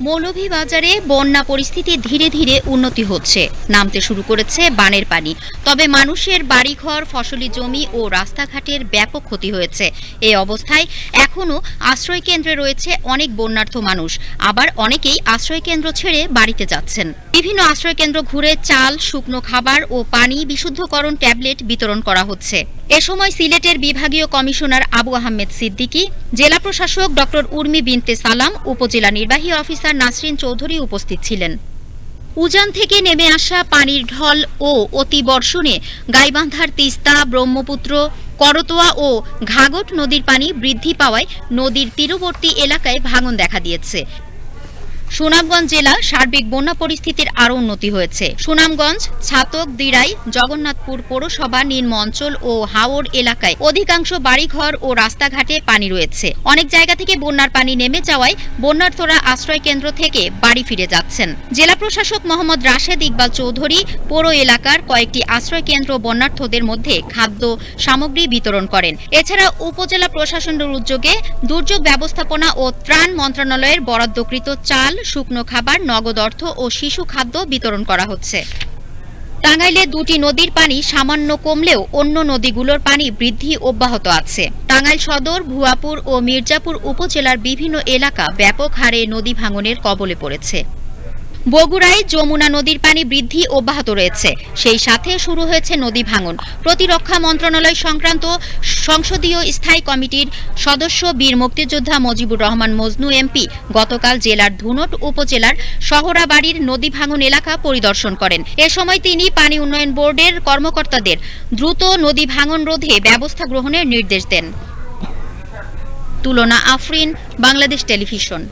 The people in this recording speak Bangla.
মৌলভীবাজারে বন্যা পরিস্থিতি ধীরে ধীরে উন্নতি হচ্ছে। নামতে শুরু করেছে বানের পানি। তবে মানুষের বাড়িঘর, ফসলি জমি ও রাস্তাঘাটের ব্যাপক ক্ষতি হয়েছে। এই অবস্থায় এখনও আশ্রয় কেন্দ্রে রয়েছে অনেক বন্যার্থ মানুষ। আবার অনেকেই আশ্রয় কেন্দ্র ছেড়ে বাড়িতে যাচ্ছেন। বিভিন্ন আশ্রয় কেন্দ্র ঘুরে চাল, শুকনো খাবার ও পানি বিশুদ্ধকরণ ট্যাবলেট বিতরণ করা হচ্ছে। এ সময় সিলেটের বিভাগীয় কমিশনার আবু আহমেদ সিদ্দিকী, জেলা প্রশাসক ডক্টর উর্মি বিনতে সালাম, উপজেলা নির্বাহী অফিসার নাসরিন চৌধুরী উপস্থিত ছিলেন। উজান থেকে নেমে আসা পানির ঢল ও অতি অতিবর্ষণে গাইবান্ধার তিস্তা, ব্রহ্মপুত্র, করতোয়া ও ঘাগট নদীর পানি বৃদ্ধি পাওয়ায় নদীর তীরবর্তী এলাকায় ভাঙন দেখা দিয়েছে। সুনামগঞ্জ জেলা সার্বিক বন্যা পরিস্থিতির আরও উন্নতি হয়েছে। সুনামগঞ্জ, ছাতক, দিরাই, জগন্নাথপুর পৌরসভা, নিম্ন অঞ্চল ও হাওড় এলাকায় অধিকাংশ বাড়িঘর ও রাস্তাঘাটে পানি রয়েছে। অনেক জায়গা থেকে বন্যার পানি নেমে যাওয়ায় বন্যার্থরা আশ্রয় কেন্দ্র থেকে বাড়ি ফিরে যাচ্ছেন। জেলা প্রশাসক মোহাম্মদ রাশেদ ইকবাল চৌধুরী পৌর এলাকার কয়েকটি আশ্রয় কেন্দ্র বন্যার্থদের মধ্যে খাদ্য সামগ্রী বিতরণ করেন। এছাড়া উপজেলা প্রশাসনের উদ্যোগে দুর্যোগ ব্যবস্থাপনা ও ত্রাণ মন্ত্রণালয়ের বরাদ্দকৃত চাল শুকনো খাবার, নগদ অর্থ ও শিশু খাদ্য বিতরণ করা হচ্ছে। টাঙ্গাইলে দুটি নদীর পানি সামান্য কমলেও অন্য নদীগুলোর পানি বৃদ্ধি অব্যাহত আছে। টাঙ্গাইল সদর, ভুয়াপুর ও মির্জাপুর উপজেলার বিভিন্ন এলাকা ব্যাপক হারে নদী ভাঙনের কবলে পড়েছে। বগুড়ায় যমুনা নদীর পানি বৃদ্ধি অব্যাহত রয়েছে। সেই সাথে শুরু হয়েছে নদী ভাঙন। প্রতিরক্ষা মন্ত্রণালয় সংক্রান্ত সংসদীয় স্থায়ী কমিটির সদস্য বীর মুক্তিযোদ্ধা মজিবুর রহমান মজনু, এমপি, গতকাল জেলার ধুনট উপজেলার শহরাবাড়ির নদী ভাঙন এলাকা পরিদর্শন করেন। এ সময় তিনি পানি উন্নয়ন বোর্ডের কর্মকর্তাদের দ্রুত নদী ভাঙন রোধে ব্যবস্থা গ্রহণের নির্দেশ দেন। তুলনা আফরিন, বাংলাদেশ টেলিভিশন।